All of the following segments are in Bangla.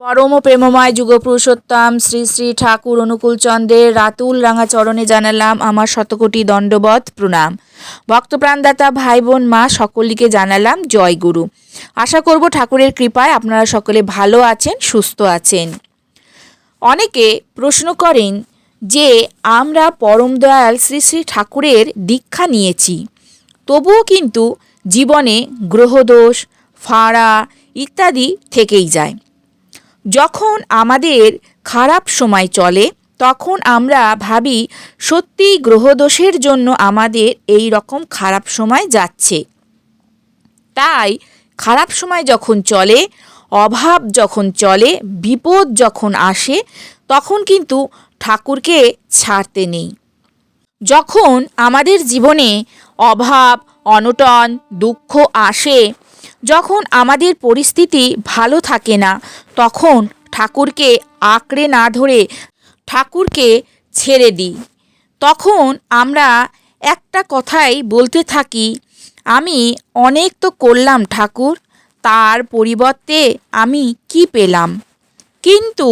পরম প্রেমময় যুগপুরুষোত্তম শ্রী শ্রী ঠাকুর অনুকূল চন্দ্রের রাতুল রাঙা চরণে জানালাম আমার শতকোটি দণ্ডবত প্রণাম। ভক্তপ্রাণদাতা ভাই বোন মা, সকলকে জানালাম জয় গুরু। আশা করব ঠাকুরের কৃপায় আপনারা সকলে ভালো আছেন, সুস্থ আছেন। অনেকে প্রশ্ন করেন যে, আমরা পরম দয়াল শ্রী শ্রী ঠাকুরের দীক্ষা নিয়েছি, তবুও কিন্তু জীবনে গ্রহদোষ, ফাঁড়া ইত্যাদি থেকেই যায়। যখন আমাদের খারাপ সময় চলে, তখন আমরা ভাবি সত্যিই গ্রহদোষের জন্য আমাদের এই রকম খারাপ সময় যাচ্ছে। তাই খারাপ সময় যখন চলে, অভাব যখন চলে, বিপদ যখন আসে, তখন কিন্তু ঠাকুরকে ছাড়তে নেই। যখন আমাদের জীবনে অভাব, অনটন, দুঃখ আসে যখন আমাদের পরিস্থিতি ভালো থাকে না, তখন ঠাকুরকে আঁকড়ে না ধরে ঠাকুরকে ছেড়ে দিই। তখন আমরা একটা কথাই বলতে থাকি, আমি অনেক তো করলাম ঠাকুর, তার পরিবর্তে আমি কি পেলাম? কিন্তু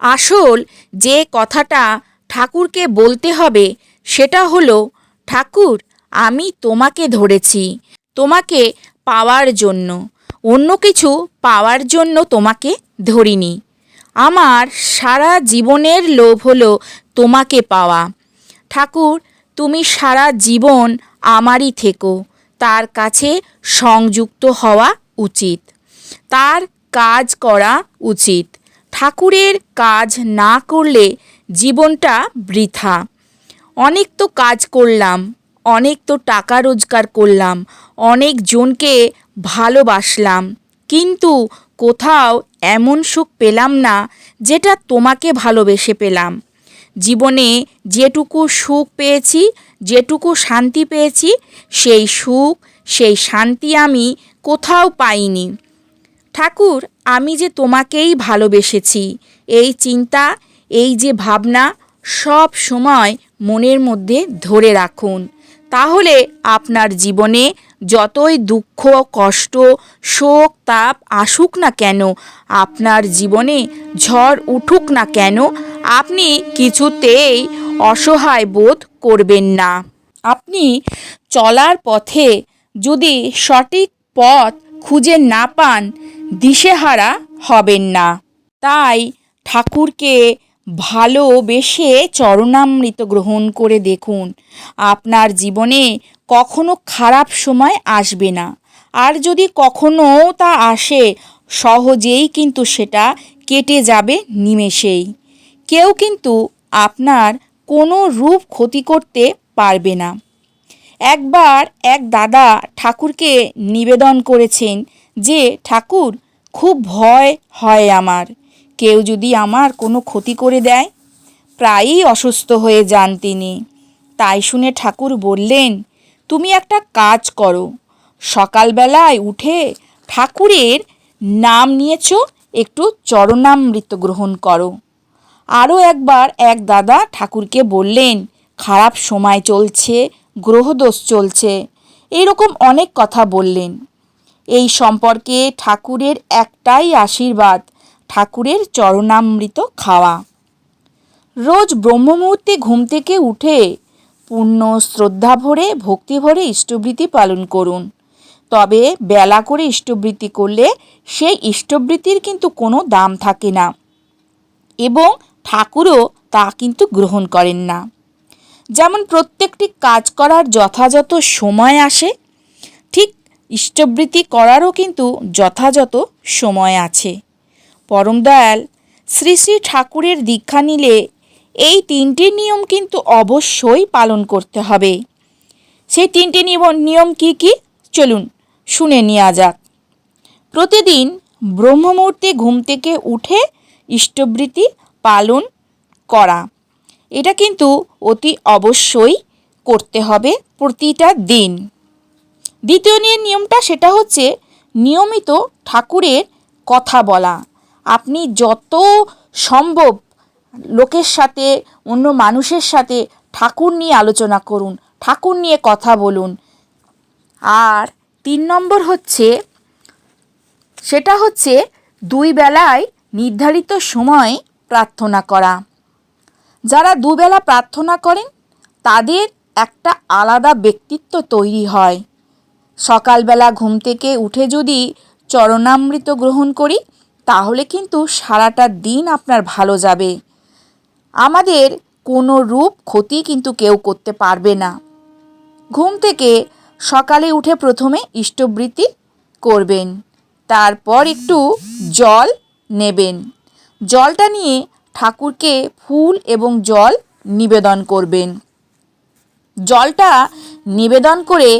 আসল যে কথাটা ঠাকুরকে বলতে হবে, সেটা হলো, ঠাকুর, আমি তোমাকে ধরেছি। তোমাকে পাওয়ার জন্য। অন্য কিছু পাওয়ার জন্য তোমাকে ধরিনি। আমার সারা জীবনের লোভ হলো তোমাকে পাওয়া। ঠাকুর, তুমি সারা জীবন আমারই থেকো। তার কাছে সংযুক্ত হওয়া উচিত। তার কাজ করা উচিত। ঠাকুরের কাজ না করলে জীবনটা বৃথা। অনেক তো কাজ করলাম। অনেক তো টাকা রোজগার করলাম, অনেক জনকে ভালোবাসলাম। কিন্তু কোথাও এমন সুখ পেলাম না যেটা তোমাকে ভালোবেসে পেলাম। জীবনে যেটুকু সুখ পেয়েছি, যেটুকু শান্তি পেয়েছি, সেই সুখ, সেই শান্তি আমি কোথাও পাইনি। ঠাকুর, আমি যে তোমাকেই ভালোবেসেছি, এই চিন্তা, এই যে ভাবনা, সব সময় মনের মধ্যে ধরে রাখুন। তাহলে আপনার জীবনে যতই দুঃখ, কষ্ট, শোক, তাপ আসুক না কেন, আপনার জীবনে ঝড় উঠুক না কেন, আপনি কিছুতেই অসহায় বোধ করবেন না। আপনি চলার পথে যদি সঠিক পথ খুঁজে না পান, দিশেহারা হবেন না। তাই ঠাকুরকে ভালোবেসে চরণামৃত গ্রহণ করে দেখুন। আপনার জীবনে কখনো খারাপ সময় আসবে না। আর যদি কখনো তা আসে, সহজেই কিন্তু সেটা কেটে যাবে নিমেষেই। কেউ কিন্তু আপনার কোনো রূপ ক্ষতি করতে পারবে না। একবার এক দাদা ঠাকুরকে নিবেদন করেছেন যে, ঠাকুর, খুব ভয় হয় আমার। কেউ যদি আমার কোনো ক্ষতি করে দেয়, প্রায়ই অসুস্থ হয়ে যান তিনি। তাই শুনে ঠাকুর বললেন, তুমি একটা কাজ করো। সকালবেলায় উঠে ঠাকুরের নাম নিয়েছ, একটু চরণামৃত গ্রহণ করো। আরও একবার এক দাদা ঠাকুরকে বললেন, খারাপ সময় চলছে, গ্রহদোষ চলছে। এরকম অনেক কথা বললেন। এই সম্পর্কে ঠাকুরের একটাই আশীর্বাদ ঠাকুরের চরণামৃত খাওয়া। রোজ ব্রহ্মমুহূর্তে ঘুম থেকে উঠে পূর্ণ শ্রদ্ধা ভরে, ভক্তি ভরে ইষ্টবৃত্তি পালন করুন। তবে বেলা করে ইষ্টবৃত্তি করলে সেই ইষ্টবৃত্তির কিন্তু কোনো দাম থাকে না এবং ঠাকুরও তা কিন্তু গ্রহণ করেন না। যেমন প্রত্যেকটি কাজ করার যথাযথ সময় আসে, ঠিক ইষ্টবৃত্তি করারও কিন্তু যথাযথ সময় আছে। পরম দয়াল শ্রী শ্রী ঠাকুরের দীক্ষা নিলে এই তিনটি নিয়ম কিন্তু অবশ্যই পালন করতে হবে। সেই তিনটি নিয়ম কি কি? চলুন শুনে নেওয়া যাক। প্রতিদিন ব্রহ্মমুহূর্তে ঘুম থেকে উঠে ইষ্টবৃত্তি পালন করা। এটা কিন্তু অতি অবশ্যই করতে হবে প্রতিটা দিন। দ্বিতীয় নিয়মটা সেটা হচ্ছে নিয়মিত ঠাকুরের কথা বলা। আপনি যত সম্ভব লোকের সাথে, অন্য মানুষের সাথে ঠাকুর নিয়ে আলোচনা করুন, ঠাকুর নিয়ে কথা বলুন। আর তিন নম্বর হচ্ছে, সেটা হচ্ছে দুই বেলায় নির্ধারিত সময় প্রার্থনা করা। যারা দুবেলা প্রার্থনা করেন, তাদের একটা আলাদা ব্যক্তিত্ব তৈরি হয়। সকালবেলা ঘুম থেকে উঠে যদি চরণামৃত গ্রহণ করি তাহলে কিন্তু সারাটা দিন আপনার ভালো যাবে। আমাদের কোনো রূপ ক্ষতি কিন্তু কেউ করতে পারবে না। ঘুম থেকে সকালে উঠে প্রথমে ইষ্টবৃত্তি করবেন, তারপর একটু জল নেবেন। জলটা নিয়ে ঠাকুরকে ফুল এবং জল নিবেদন করবেন। জলটা নিবেদন করে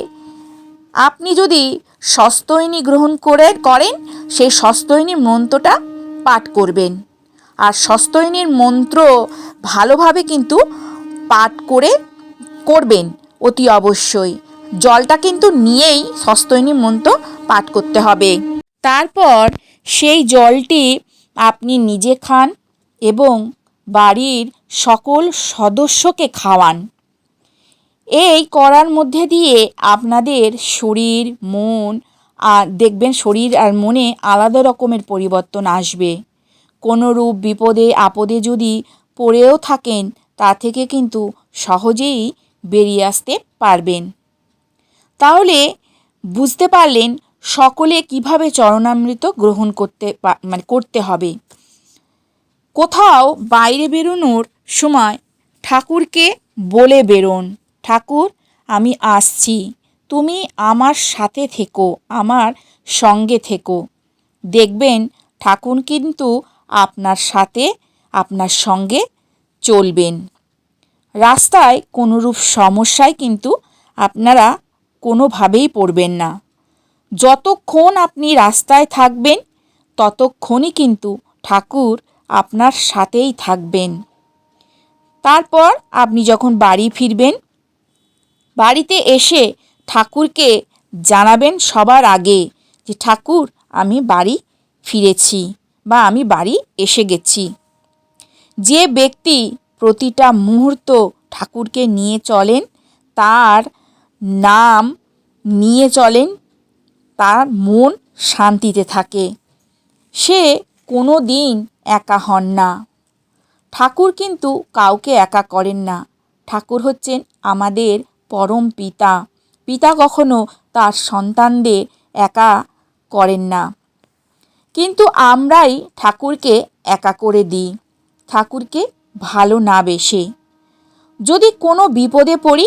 আপনি যদি সস্তয়নী গ্রহণ করে করেন, সেই সস্তয়নী মন্ত্রটা পাঠ করবেন। আর সস্তয়নীর মন্ত্র ভালোভাবে কিন্তু পাঠ করে করবেন অতি অবশ্যই। জলটা কিন্তু নিয়েই সস্তয়নী মন্ত্র পাঠ করতে হবে। তারপর সেই জলটি আপনি নিজে খান এবং বাড়ির সকল সদস্যকে খাওয়ান। এই করার মধ্যে দিয়ে আপনাদের শরীর, মন আর দেখবেন শরীর আর মনে আলাদা রকমের পরিবর্তন আসবে। কোনো রূপ বিপদে, আপদে যদি পড়েও থাকেন, তা থেকে কিন্তু সহজেই বেরিয়ে আসতে পারবেন। তাহলে বুঝতে পারলেন সকলে কীভাবে চরণামৃত গ্রহণ করতে মানে করতে হবে। কোথাও বাইরে বেরোনোর সময় ঠাকুরকে বলে বেরোন। ঠাকুর, আমি আসছি। তুমি আমার সাথে থেকো, আমার সঙ্গে থেকো। দেখবেন, ঠাকুর কিন্তু আপনার সাথে, আপনার সঙ্গে চলবেন। রাস্তায় কোনোরূপ সমস্যায় কিন্তু আপনারা কোনোভাবেই পড়বেন না। যতক্ষণ আপনি রাস্তায় থাকবেন, ততক্ষণই কিন্তু ঠাকুর আপনার সাথেই থাকবেন। তারপর আপনি যখন বাড়ি ফিরবেন বাড়িতে এসে ঠাকুরকে জানাবেন সবার আগে যে, ঠাকুর, আমি বাড়ি ফিরেছি বা আমি বাড়ি এসে গেছি। যে ব্যক্তি প্রতিটা মুহূর্ত ঠাকুরকে নিয়ে চলেন, তার নাম নিয়ে চলেন, তার মন শান্তিতে থাকে। সে কোনো দিন একা হন না। ঠাকুর কিন্তু কাউকে একা করেন না। ঠাকুর হচ্ছেন আমাদের পরম পিতা। পিতা কখনো তার সন্তানদের একা করেন না। কিন্তু আমরাই ঠাকুরকে একা করে দিই, ঠাকুরকে ভালো না বেশে। যদি কোনো বিপদে পড়ি,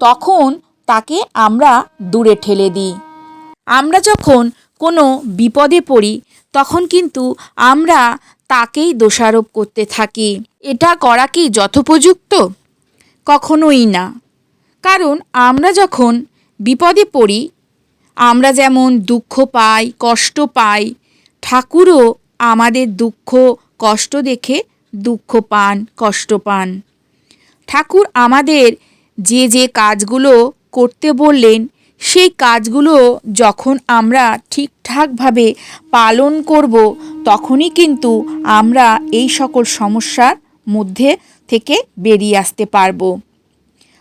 তখন তাকে আমরা দূরে ঠেলে দিই। আমরা যখন কোনো বিপদে পড়ি, তখন কিন্তু আমরা তাকেই দোষারোপ করতে থাকি। এটা করা কি যথোপযুক্ত? কখনোই না। কারণ আমরা যখন বিপদে পড়ি, আমরা যেমন দুঃখ পাই, কষ্ট পাই, ঠাকুরও আমাদের দুঃখ, কষ্ট দেখে দুঃখ পান, কষ্ট পান। ঠাকুর আমাদের যে যে কাজগুলো করতে বললেন, সেই কাজগুলো যখন আমরা ঠিকঠাকভাবে পালন করব, তখনই কিন্তু আমরা এই সকল সমস্যার মধ্যে থেকে বেরিয়ে আসতে পারব।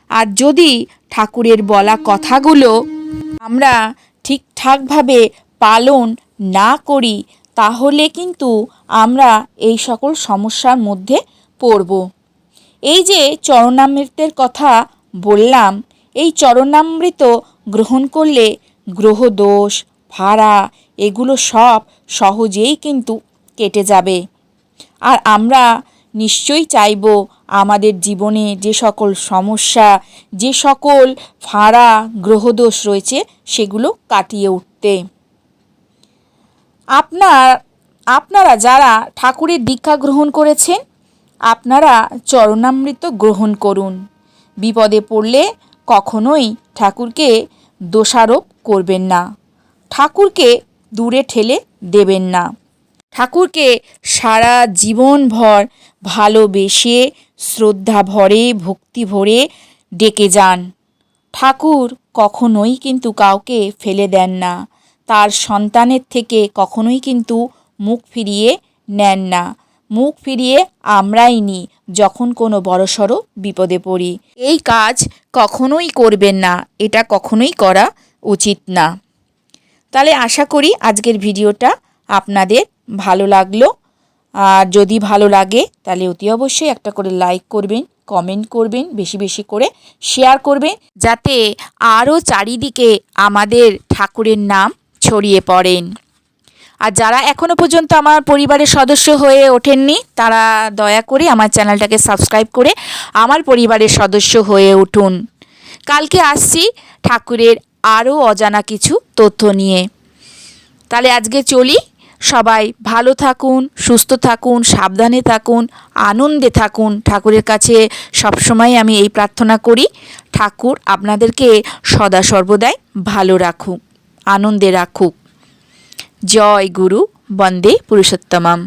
আর যদি ঠাকুরের বলা কথাগুলো আমরা ঠিকঠাকভাবে পালন না করি, তাহলে কিন্তু আমরা এই সকল সমস্যার মধ্যে পড়ব। এই যে চরণামৃতের কথা বললাম, এই চরণামৃত গ্রহণ করলে গ্রহদোষ ভাড়া এগুলো সব সহজেই কিন্তু কেটে যাবে। আর আমরা নিশ্চয়ই চাইব আমাদের জীবনে যে সকল সমস্যা, যে সকল ফাঁড়া গ্রহদোষ রয়েছে সেগুলো কাটিয়ে উঠতে। আপনার, আপনারা যারা ঠাকুরের দীক্ষা গ্রহণ করেছেন, আপনারা চরণামৃত গ্রহণ করুন। বিপদে পড়লে কখনোই ঠাকুরকে দোষারোপ করবেন না। ঠাকুরকে দূরে ঠেলে দেবেন না। ঠাকুরকে সারা জীবনভর ভালোবেসে, শ্রদ্ধা ভরে, ভক্তি ভরে ডেকে যান। ঠাকুর কখনোই কিন্তু কাউকে ফেলে দেন না। তার সন্তানের থেকে কখনোই কিন্তু মুখ ফিরিয়ে নেন না। মুখ ফিরিয়ে আমরাই নিই যখন কোনো বড়সড় বিপদে পড়ি। এই কাজ কখনোই করবেন না, এটা কখনোই করা উচিত না। তাহলে আশা করি আজকের ভিডিওটা আপনাদের ভালো লাগল। আর যদি ভালো লাগে, তাহলে অতি অবশ্যই একটা করে লাইক করবেন কমেন্ট করবেন, বেশি বেশি করে শেয়ার করবেন, যাতে আরও চারিদিকে আমাদের ঠাকুরের নাম ছড়িয়ে পড়েন। আর যারা এখনও পর্যন্ত আমার পরিবারের সদস্য হয়ে ওঠেননি, তারা দয়া করে আমার চ্যানেলটাকে সাবস্ক্রাইব করে আমার পরিবারের সদস্য হয়ে উঠুন। কালকে আসছি ঠাকুরের আরও অজানা কিছু তথ্য নিয়ে। তাহলে আজকে চলি সবাই ভালো থাকুন, সুস্থ থাকুন, সাবধানে থাকুন, আনন্দে থাকুন। ঠাকুরের কাছে সবসময় আমি এই প্রার্থনা করি, ঠাকুর আপনাদেরকে সদা সর্বদাই ভালো রাখুক, আনন্দে রাখুক। জয় গুরু, বন্দে পুরুষোত্তমম।